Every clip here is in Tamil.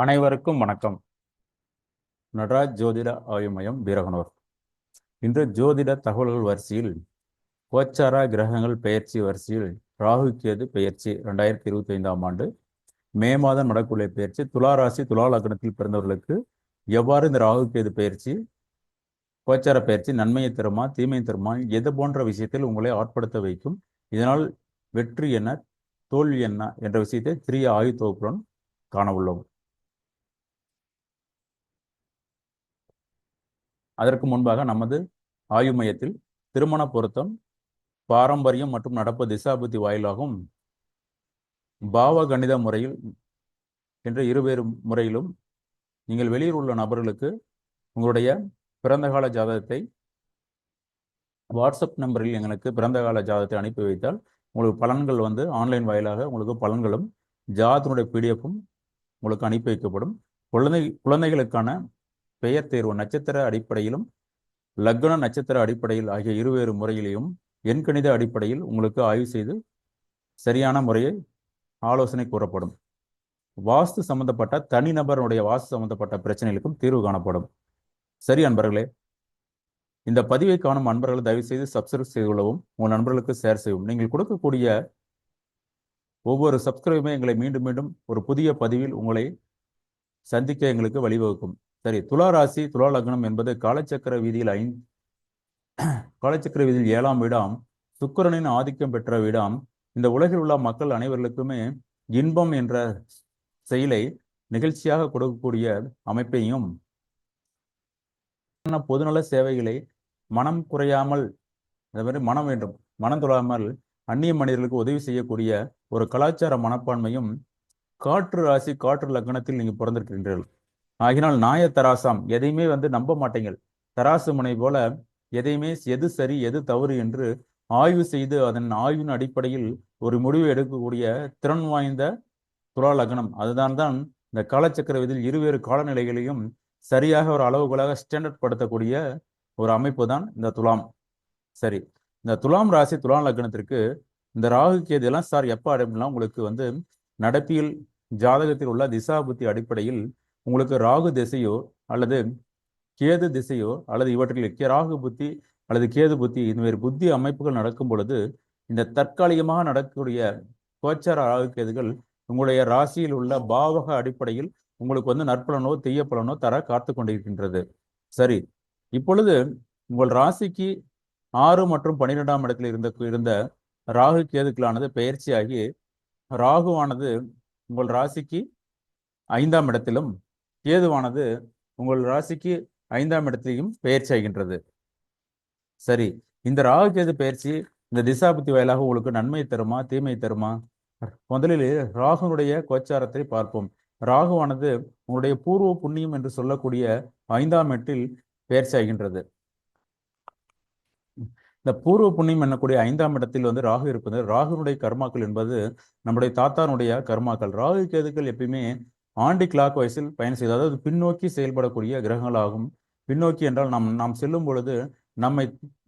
அனைவருக்கும் வணக்கம். நடராஜ் ஜோதிட ஆய்வு மையம் வீரகனூர். இன்று ஜோதிட தகவல்கள் வரிசையில் கோச்சாரா கிரகங்கள் பெயர்ச்சி வரிசையில் ராகு கேது பெயர்ச்சி ரெண்டாயிரத்தி இருபத்தி ஐந்தாம் ஆண்டு மே மாதம் நடக்கக்கூடிய பெயர்ச்சி. துலா ராசி துலா லக்னத்தில் பிறந்தவர்களுக்கு எவ்வாறு இந்த ராகு கேது பெயர்ச்சி கோச்சார பயிற்சி நன்மையை தருமா தீமையை தருமா எது போன்ற விஷயத்தில் உங்களை ஆட்படுத்த வைக்கும். இதனால் வெற்றி என்ன தோல்வி என்ன என்ற விஷயத்தை சிறிய ஆய்வு தொகுப்புடன் காண உள்ளோம். அதற்கு முன்பாக நமது ஆய்வு மையத்தில் திருமண பொருத்தம் பாரம்பரியம் மற்றும் நடப்பு திசாபுத்தி வாயிலாகவும் பாவ கணித முறையில் என்ற இருவேறு முறையிலும் நீங்கள் வெளியில் உள்ள நபர்களுக்கு உங்களுடைய பிறந்த கால ஜாதகத்தை வாட்ஸ்அப் நம்பரில் எங்களுக்கு பிறந்த கால ஜாதகத்தை அனுப்பி வைத்தால் உங்களுக்கு பலன்கள் வந்து ஆன்லைன் வாயிலாக உங்களுக்கு பலன்களும் ஜாதத்தினுடைய பிடிஎஃப்பும் உங்களுக்கு அனுப்பி வைக்கப்படும். குழந்தை குழந்தைகளுக்கான பெயர் தேர்வு நட்சத்திர அடிப்படையிலும் லக்ன நட்சத்திர அடிப்படையில் ஆகிய இருவேறு முறையிலையும் எண்கணித அடிப்படையில் உங்களுக்கு ஆய்வு செய்து சரியான முறையை ஆலோசனை கூறப்படும். வாஸ்து சம்பந்தப்பட்ட தனிநபருடைய வாஸ்து சம்பந்தப்பட்ட பிரச்சனைகளுக்கும் தீர்வு காணப்படும். சரி அன்பர்களே இந்த பதிவை காணும் அன்பர்கள் தயவு செய்து சப்ஸ்கிரைப் செய்து கொள்ளவும் உங்கள் நண்பர்களுக்கு ஷேர் செய்யவும். நீங்கள் கொடுக்கக்கூடிய ஒவ்வொரு சப்ஸ்கிரைபுமே எங்களை மீண்டும் மீண்டும் ஒரு புதிய பதிவில் உங்களை சந்திக்க எங்களுக்கு வழிவகுக்கும். சரி துலா ராசி துலா லக்னம் என்பது காலச்சக்கர வீதியில் ஐந்து காலச்சக்கர வீதியில் ஏழாம் வீடாம் சுக்கிரனின் ஆதிக்கம் பெற்ற வீடாம். இந்த உலகில் உள்ள மக்கள் அனைவர்களுக்குமே இன்பம் என்ற செயலை நிகழ்ச்சியாக கொடுக்கக்கூடிய அமைப்பையும் பொதுநல சேவைகளை மனம் குறையாமல் மாதிரி மனம் வேண்டும் மனம் தொழாமல் அந்நிய மனிதர்களுக்கு உதவி செய்யக்கூடிய ஒரு கலாச்சார மனப்பான்மையும் காற்று ராசி காற்று லக்னத்தில் நீங்கள் பிறந்திருக்கின்றீர்கள் ஆகினால் நாய தராசாம். எதையுமே வந்து நம்ப மாட்டீங்கள். தராசு முனை போல எதையுமே எது சரி எது தவறு என்று ஆய்வு செய்து அதன் ஆய்வின் அடிப்படையில் ஒரு முடிவு எடுக்கக்கூடிய திறன் வாய்ந்த துலா லக்னம். அதுதான் தான் இந்த காலச்சக்கரவதியில் இருவேறு காலநிலைகளையும் சரியாக ஒரு அளவுகளாக ஸ்டாண்டர்ட் படுத்தக்கூடிய ஒரு அமைப்பு தான் இந்த துலாம். சரி இந்த துலாம் ராசி துலாம் லக்னத்திற்கு இந்த ராகு கேது எல்லாம் சார் எப்போ அப்படின்னா உங்களுக்கு வந்து நடப்பியல் ஜாதகத்தில் உள்ள திசா புத்தி அடிப்படையில் உங்களுக்கு ராகு திசையோ அல்லது கேது திசையோ அல்லது இவற்றில் ராகு புத்தி அல்லது கேது புத்தி இந்த மாதிரி புத்தி அமைப்புகள் நடக்கும் பொழுது இந்த தற்காலிகமாக நடக்கக்கூடிய கோச்சார ராகு கேதுகள் உங்களுடைய ராசியில் உள்ள பாவக அடிப்படையில் உங்களுக்கு வந்து நற்பலனோ தெய்யப்பலனோ தர காத்து கொண்டிருக்கின்றது. சரி இப்பொழுது உங்கள் ராசிக்கு ஆறு மற்றும் பன்னிரெண்டாம் இடத்தில் இருந்த இருந்த ராகு கேதுக்களானது பயிற்சியாகி ராகுவானது உங்கள் ராசிக்கு ஐந்தாம் இடத்திலும் கேதுவானது உங்கள் ராசிக்கு ஐந்தாம் இடத்திலையும் பயிற்சி ஆகின்றது சரி இந்த ராகு கேது பயிற்சி இந்த திசாபுத்தி வாயிலாக உங்களுக்கு நன்மை தருமா தீமை தருமா? முதலில் ராகுனுடைய கோச்சாரத்தை பார்ப்போம். ராகுவானது உங்களுடைய பூர்வ புண்ணியம் என்று சொல்லக்கூடிய ஐந்தாம் எட்டில் பெயர்ச்சி ஆகின்றது இந்த பூர்வ புண்ணியம் என்னக்கூடிய ஐந்தாம் இடத்தில் வந்து ராகு இருப்பது ராகுனுடைய கர்மாக்கள் என்பது நம்முடைய தாத்தானுடைய கர்மாக்கள். ராகு கேதுக்கள் எப்பயுமே ஆண்டி கிளாக் வைஸில் பயணம் செய்து அதாவது பின்னோக்கி செயல்படக்கூடிய கிரகங்களாகும். பின்னோக்கி என்றால் நாம் நாம் செல்லும் பொழுது நம்மை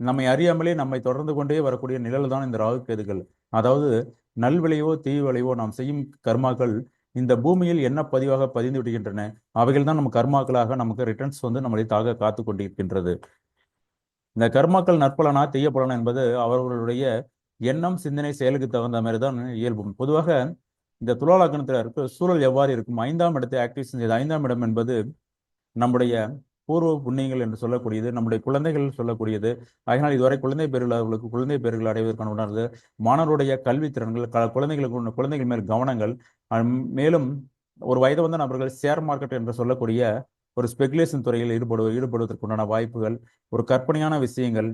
நம்மை அறியாமலே நம்மை தொடர்ந்து கொண்டே வரக்கூடிய நிழல் தான் இந்த ராகு கேதுகள் அதாவது நல்விளைவோ தீவிளைவோ நாம் செய்யும் கர்மாக்கள் இந்த பூமியில் என்ன பதிவாக பதிந்து விடுகின்றன அவைகள் தான் நம்ம கர்மாக்களாக நமக்கு ரிட்டர்ன்ஸ் வந்து நம்மளை தாக காத்து கொண்டிருக்கின்றது. இந்த கர்மாக்கள் நற்பலனா தெய்ய பலனா என்பது அவர்களுடைய எண்ணம் சிந்தனை செயலுக்கு தகுந்த மாதிரி தான் இயல்பும். பொதுவாக இந்த துலாலக்கணத்தில் இருக்க சூழல் எவ்வாறு இருக்கும்? ஐந்தாம் இடத்தை ஆக்டிவேஷன் செய்த ஐந்தாம் இடம் என்பது நம்முடைய பூர்வ புண்ணியங்கள் என்று சொல்லக்கூடியது நம்முடைய குழந்தைகள் சொல்லக்கூடியது. அதனால் இதுவரை குழந்தை பேர்கள் குழந்தை பேர்கள் அடைவதற்கான உணர்வு மாணவருடைய கல்வி திறன்கள் குழந்தைகளுக்கு குழந்தைகள் மேல் கவனங்கள் மேலும் ஒரு வயது வந்த நபர்கள் ஷேர் மார்க்கெட் என்று சொல்லக்கூடிய ஒரு ஸ்பெகுலேஷன் துறையில் ஈடுபடு ஈடுபடுவதற்குண்டான வாய்ப்புகள் ஒரு கற்பனையான விஷயங்கள்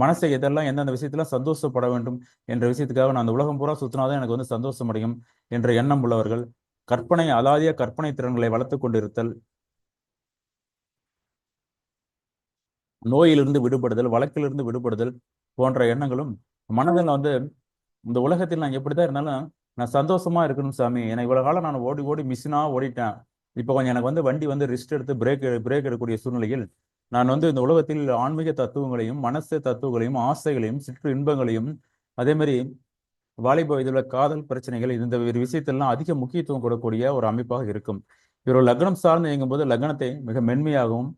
மனசை எதெல்லாம் எந்தெந்த விஷயத்துல சந்தோஷப்பட வேண்டும் என்ற விஷயத்துக்காக நான் அந்த உலகம் பூரா சுத்தினாதான் எனக்கு வந்து சந்தோஷம் அடையும் என்ற எண்ணம் உள்ளவர்கள் கற்பனை அலாதிய கற்பனை திறன்களை வளர்த்து கொண்டிருத்தல் நோயிலிருந்து விடுபடுதல் வழக்கிலிருந்து விடுபடுதல் போன்ற எண்ணங்களும் மனதில் வந்து இந்த உலகத்தில் நான் எப்படிதான் இருந்தாலும் நான் சந்தோஷமா இருக்கணும் சாமி. ஏன்னா இவ்வளவு காலம் நான் ஓடி ஓடி மிஷினா ஓடிட்டேன். இப்போ கொஞ்சம் எனக்கு வந்து வண்டி வந்து ரிஸ்ட் எடுத்து பிரேக் பிரேக் எடுக்கக்கூடிய சூழ்நிலையில் நான் வந்து இந்த உலகத்தில் ஆன்மீக தத்துவங்களையும் மனசு தத்துவங்களையும் ஆசைகளையும் சிற்று இன்பங்களையும் அதே மாதிரி வாலிப வயதுல காதல் பிரச்சனைகள் இந்த ஒரு அதிக முக்கியத்துவம் கொடுக்கக்கூடிய ஒரு அமைப்பாக இருக்கும். இவர் லக்னம் சார்ந்து இயங்கும்போது லக்னத்தை மிக மென்மையாகவும்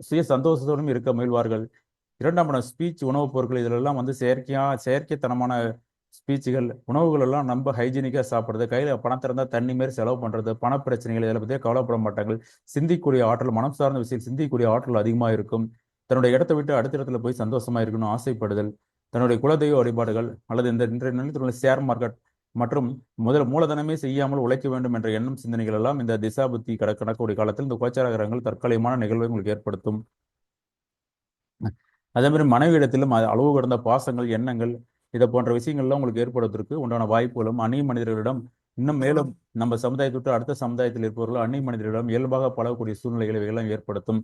சுய சந்தோஷத்தோடும் இருக்க முயல்வார்கள். இரண்டாம் இடம் ஸ்பீச் உணவுப் பொருட்கள் இதிலெல்லாம் வந்து செயற்கையா செயற்கைத்தனமான ஸ்பீச்சுகள் உணவுகள் எல்லாம் நம்ம ஹைஜீனிக்காக சாப்பிட்றது கையில் பணம் திறந்தால் தண்ணி மாரி செலவு பண்ணுறது பண பிரச்சனைகள் இதில் பற்றியே கவலைப்பட மாட்டாங்க சிந்திக்கூடிய ஆற்றல் மனம் சார்ந்த விஷயம் சிந்திக்கூடிய ஆற்றல் அதிகமாக இருக்கும். தன்னுடைய இடத்தை விட்டு அடுத்த இடத்துல போய் சந்தோஷமா இருக்கணும் ஆசைப்படுதல். தன்னுடைய குலதெய்வ வழிபாடுகள் அல்லது இந்த இன்றைய நிலையத்தில் உள்ள ஷேர் மார்க்கெட் மற்றும் முதல் மூலதனமே செய்யாமல் உழைக்க வேண்டும் என்ற எண்ணம் சிந்தனைகள் எல்லாம் இந்த திசா புத்தி கட கடக்கக்கூடிய காலத்தில் இந்த கோச்சார கிரகங்கள் தற்காலிகமான நிகழ்வை உங்களுக்கு ஏற்படுத்தும். அதே மாதிரி மனைவியிடத்திலும் அ- அளவு கடந்த பாசங்கள் எண்ணங்கள் இதை போன்ற விஷயங்கள்லாம் உங்களுக்கு ஏற்படுவதற்கு உண்டான வாய்ப்புகளும் அந்நிய மனிதர்களிடம் இன்னும் மேலும் நம்ம சமுதாயத்தை அடுத்த சமுதாயத்தில் இருப்பவர்கள் அந்நிய மனிதர்களிடம் இயல்பாக பழகக்கூடிய சூழ்நிலைகளை இவையெல்லாம் ஏற்படுத்தும்.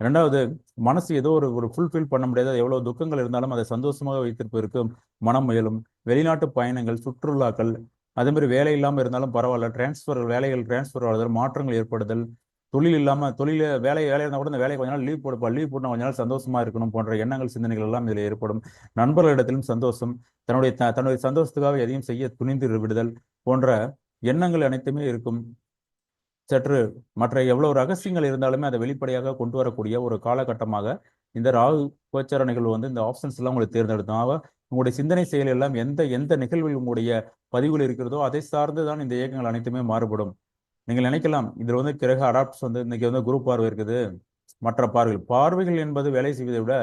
ரெண்டாவது மனசு ஏதோ ஒரு ஒரு ஃபுல்ஃபில் பண்ண முடியாத. எவ்வளோ துக்கங்கள் இருந்தாலும் அதை சந்தோஷமாக வைத்திருப்பதற்கு மனம் முயலும். வெளிநாட்டு பயணங்கள் சுற்றுலாக்கள் அதே மாதிரி வேலை இல்லாமல் இருந்தாலும் பரவாயில்ல. டிரான்ஸ்ஃபர் வேலைகள் டிரான்ஸ்ஃபர் ஆகுதல் மாற்றங்கள் ஏற்படுதல். தொழில் இல்லாமல் தொழில் வேலை வேலை இருந்தால் கூட இந்த வேலையை கொஞ்ச நாள் லீவ் போடுப்பா லீவ் போட்டு கொஞ்ச நாள் சந்தோஷமா இருக்கணும் போன்ற எண்ணங்கள் சிந்தனைகள் எல்லாம் இதில் ஏற்படும். நண்பர்களிடத்திலும் சந்தோஷம் தன்னுடைய த- தன்னுடைய சந்தோஷத்துக்காக எதையும் செய்ய துணிந்து விடுதல் போன்ற எண்ணங்கள் அனைத்துமே இருக்கும். சற்று மற்ற எவ்வளவு ரகசியங்கள் இருந்தாலுமே அதை வெளிப்படையாக கொண்டு வரக்கூடிய ஒரு காலகட்டமாக இந்த ராகு கோச்சார நிகழ்வு வந்து இந்த ஆப்ஷன்ஸ் எல்லாம் உங்களுக்கு தேர்ந்தெடுத்தோம் உங்களுடைய சிந்தனை செயல் எல்லாம் எந்த எந்த நிகழ்வில் உங்களுடைய பதிவுகள் இருக்கிறதோ அதை சார்ந்து தான் இந்த இயக்கங்கள் அனைத்துமே மாறுபடும். நீங்கள் நினைக்கலாம் இதில் வந்து கிரக அடாப்ட்ஸ் வந்து இன்னைக்கு வந்து குரு பார்வை இருக்குது. மற்ற பார்வைகள் பார்வைகள் என்பது வேலை செய்வதை விட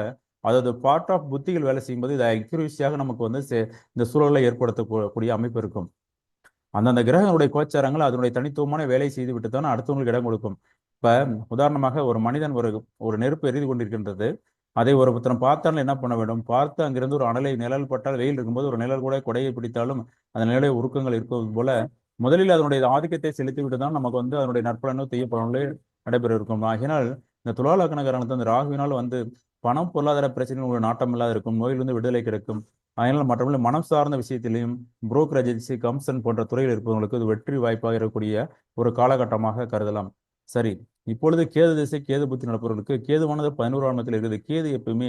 அதாவது பார்ட் ஆஃப் புத்திகள் வேலை செய்யும்போது இதை அக்யூரிசியாக நமக்கு வந்து இந்த சூழலை ஏற்படுத்தக்கூடிய அமைப்பு இருக்கும். அந்தந்த கிரகங்களுடைய கோச்சாரங்கள் அதனுடைய தனித்துவமான வேலை செய்து விட்டு தான் அடுத்தவங்களுக்கு இடம் கொடுக்கும். இப்போ உதாரணமாக ஒரு மனிதன் ஒரு ஒரு நெருப்பு எரிந்து கொண்டிருக்கின்றது. அதை ஒரு புத்தனம் பார்த்தாலும் என்ன பண்ண வேண்டும்? பார்த்து அங்கிருந்து ஒரு அனலை நிழல் பட்டால் வெயில் இருக்கும்போது ஒரு நிழல் கூட கொடையை பிடித்தாலும் அந்த நிழலை உருக்கங்கள் இருக்கும் போல முதலில் அதனுடைய ஆதிக்கத்தை செலுத்திவிட்டு தான் நமக்கு வந்து அதனுடைய நற்பலனோ தீயப்பலனோ நடைபெற இருக்கும் ஆகினால் இந்த துலா லக்னகாரனத்து அந்த ராகுவினால் வந்து பணம் பொருளாதார பிரச்சனைகள் ஒரு நாட்டம் இல்லாத இருக்கும் நோயிலிருந்து விடுதலை கிடைக்கும். அதனால் மற்றவர்கள் மனம் சார்ந்த விஷயத்திலையும் புரோக்கர் ஏஜென்சி கம்சன் போன்ற துறையில் இருப்பவங்களுக்கு இது வெற்றி வாய்ப்பாக இருக்கக்கூடிய ஒரு காலகட்டமாக கருதலாம். சரி. இப்பொழுது கேது திசை கேது புத்தி நடப்பவர்களுக்கு கேதுவானது பதினோராம் இடத்தில் இருக்குது. கேது எப்பயுமே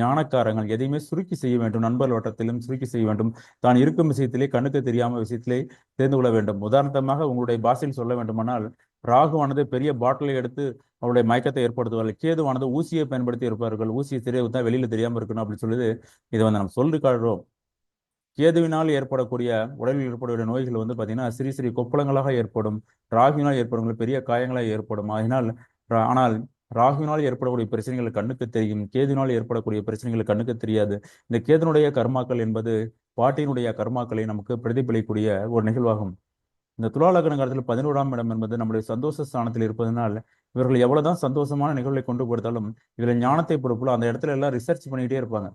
ஞானக்காரங்கள். எதையுமே சுருக்கி செய்ய வேண்டும். நண்பர் வட்டத்திலும் சுருக்கி செய்ய வேண்டும். தான் இருக்கும் விஷயத்திலே கண்ணுக்கு தெரியாம விஷயத்திலே தெரிந்து கொள்ள வேண்டும். உதாரணமாக உங்களுடைய பாஷையில் சொல்ல வேண்டுமானால் ராகுவானது பெரிய பாட்டிலை எடுத்து அவருடைய மயக்கத்தை ஏற்படுத்துவார்கள். கேதுவானது ஊசியை பயன்படுத்தி இருப்பார்கள். ஊசியை தெரிய தான் வெளியில தெரியாம இருக்கணும் அப்படின்னு சொல்லுது இதை வந்து நம்ம சொல்லி கேதுவினால் ஏற்படக்கூடிய உடலில் ஏற்படக்கூடிய நோய்கள் வந்து பார்த்தீங்கன்னா சிறு சிறு கொப்பளங்களாக ஏற்படும் ராகுவினால் ஏற்படும் பெரிய காயங்களாக ஏற்படும். அதனால் ஆனால் ராகுவினால் ஏற்படக்கூடிய பிரச்சனைகள் கண்ணுக்கு தெரியும் கேதுவினால் ஏற்படக்கூடிய பிரச்சனைகள் கண்ணுக்கு தெரியாது. இந்த கேதுனுடைய கர்மாக்கள் என்பது பாட்டியினுடைய கர்மாக்களை நமக்கு பிரதிபலிக்கக்கூடிய ஒரு நிகழ்வாகும். இந்த துலா காலத்தில் பதினோராம் இடம் என்பது நம்முடைய சந்தோஷ ஸ்தானத்தில் இருப்பதனால் இவர்கள் எவ்வளவுதான் சந்தோஷமான நிகழ்வை கொண்டு கொடுத்தாலும் இதுல ஞானத்தை பொறுப்புல அந்த இடத்துல எல்லாம் ரிசர்ச் பண்ணிக்கிட்டே இருப்பாங்க.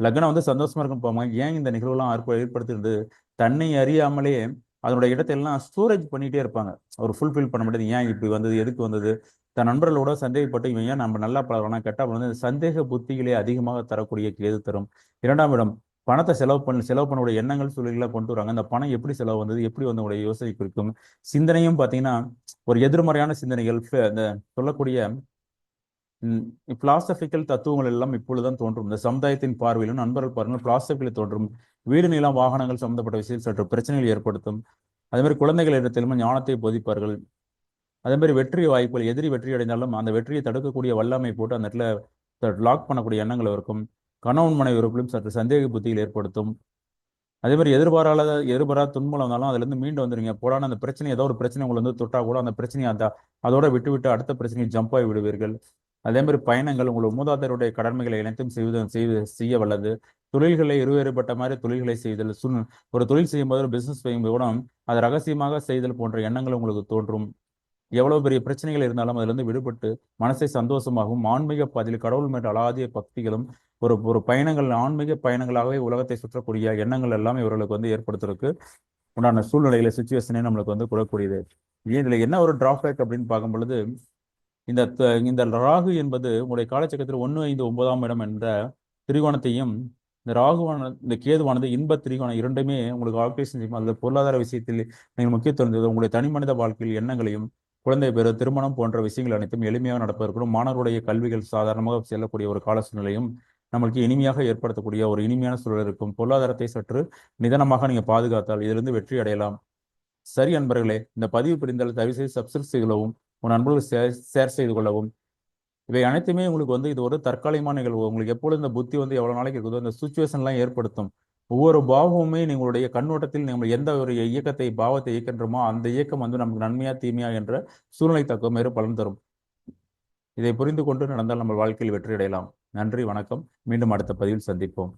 லக்னம் வந்து சந்தோஷமா இருக்கும் போவாங்க ஏன் இந்த நிகழ்வுலாம் ஏற்ப ஏற்படுத்துறது தன்னை அறியாமலே அதனுடைய இடத்தை எல்லாம் ஸ்டோரேஜ் பண்ணிகிட்டே இருப்பாங்க. ஒரு ஃபுல்ஃபில் பண்ண முடியாது ஏன் இப்படி வந்தது? எதுக்கு வந்தது? தன் நண்பர்களோட சந்தேகப்பட்டு இவன் ஏன் நம்ம நல்லா பழகலாம் கெட்டா வந்து சந்தேக புத்திகளே அதிகமாக தரக்கூடிய கேது தரும். இரண்டாம் இடம் பணத்தை செலவு பண்ண செலவு பண்ணக்கூடிய எண்ணங்கள் சூழ்நிலை கொண்டு வராங்க. அந்த பணம் எப்படி செலவு வந்தது? எப்படி வந்து உங்களுடைய யோசனை குறிக்கும்? சிந்தனையும் பார்த்தீங்கன்னா ஒரு எதிர்மறையான சிந்தனைகள் ஃப- அந்த சொல்லக்கூடிய பிலாசபிக்கல் தத்துவங்கள் எல்லாம் இப்பொழுதுதான் தோன்றும். இந்த சமுதாயத்தின் பார்வையிலும் நண்பர்கள் பார்வையிலும் பிலாசபிக்கல் தோன்றும். வீடு நிலம் வாகனங்கள் சம்பந்தப்பட்ட விஷயத்தில் சற்று பிரச்சனைகள் ஏற்படுத்தும். அதே மாதிரி குழந்தைகள் இடத்திலும் ஞானத்தை போதிப்பார்கள். அதே மாதிரி வெற்றி வாய்ப்புகள் எதிரி வெற்றி அடைந்தாலும் அந்த வெற்றியை தடுக்கக்கூடிய வல்லமை போட்டு அந்த இடத்துல லாக் பண்ணக்கூடிய எண்ணங்கள் இருக்கும். கணவன் மனைவி உறுப்பிலும் சற்று சந்தேக புத்தியில் ஏற்படுத்தும். அதே மாதிரி எதிர்பாராத எதிர்பாராத துன்பம் வந்தாலும் அதுலேருந்து மீண்டு வந்துருங்க போடான அந்த பிரச்சனை ஏதோ ஒரு பிரச்சனை உங்களை வந்து தொட்டா கூட அந்த பிரச்சனையை அந்த அதோட விட்டு விட்டு அடுத்த பிரச்சனையை ஜம்ப் ஆகி விடுவீர்கள். அதே மாதிரி பயணங்கள் உங்கள் மூதாதையருடைய கடமைகளை அனைத்தும் செய்வது செய்து செய்ய வல்லது. தொழில்களை இருவேறுபட்ட மாதிரி தொழில்களை செய்தல் சுன் ஒரு தொழில் செய்யும்போது ஒரு பிசினஸ் செய்யும்போது கூட அதை ரகசியமாக செய்தல் போன்ற எண்ணங்கள் உங்களுக்கு தோன்றும். எவ்வளவு பெரிய பிரச்சனைகள் இருந்தாலும் அதிலிருந்து விடுபட்டு மனசை சந்தோஷமாகவும் ஆன்மீக பாதையில் கடவுள் மேல் அலாதிய பக்திகளும் ஒரு ஒரு பயணங்கள் ஆன்மீக பயணங்களாகவே உலகத்தை சுற்றக்கூடிய எண்ணங்கள் எல்லாமே இவர்களுக்கு வந்து ஏற்படுத்துறதுக்கு உண்டான சூழ்நிலைகளை சுச்சுவேஷனே நம்மளுக்கு வந்து கொடுக்கக்கூடியது. இதில் என்ன ஒரு டிராபேக் அப்படின்னு பார்க்கும் பொழுது இந்த த- இந்த ராகு என்பது உங்களுடைய காலச்சக்கரத்தில் ஒன்று ஐந்து ஒன்பதாம் இடம் என்ற திரிகோணத்தையும் இந்த ராகுவான இந்த கேதுவானது இன்ப திரிகோணம் இரண்டுமே உங்களுக்கு ஆப்ரேஷன் செய்யும். அல்லது பொருளாதார விஷயத்தில் நீங்கள் முக்கியத்துவம் தருவது உங்களுடைய தனிமனித வாழ்க்கையில் எண்ணங்களையும் குழந்தை பேரு திருமணம் போன்ற விஷயங்கள் அனைத்தும் எளிமையாக நடப்பதற்கும் மாணவருடைய கல்விகள் சாதாரணமாக செல்லக்கூடிய ஒரு கால சூழ்நிலையும் நம்மளுக்கு இனிமையாக ஏற்படுத்தக்கூடிய ஒரு இனிமையான சூழல் இருக்கும். பொருளாதாரத்தை சற்று நிதானமாக நீங்கள் பாதுகாத்தால் இதிலிருந்து வெற்றி அடையலாம். சரி அன்பர்களே இந்த பதிவு பிரிந்தால் தயவு செய்து சப்ஸ்கிரைப் செய்யவும் உன் நண்பர்கள் சே ஷேர் செய்து கொள்ளவும். இவை அனைத்துமே உங்களுக்கு வந்து இது ஒரு தற்காலிகமான நிகழ்வு. உங்களுக்கு எப்பொழுது இந்த புத்தி வந்து எவ்வளோ நாளைக்கு இருக்குதோ இந்த சுச்சுவேஷன்லாம் ஏற்படுத்தும். ஒவ்வொரு பாவமுமே நீங்களுடைய கண்ணோட்டத்தில் நீங்கள் எந்த ஒரு இயக்கத்தை பாவத்தை இயக்கின்றோமோ அந்த இயக்கம் வந்து நமக்கு நன்மையா தீமையா என்ற சூழ்நிலை தக்கமாறு பலன் தரும். இதை புரிந்து கொண்டு நடந்தால் நம்ம வாழ்க்கையில் வெற்றி அடையலாம். நன்றி வணக்கம். மீண்டும் அடுத்த பதிவில் சந்திப்போம்.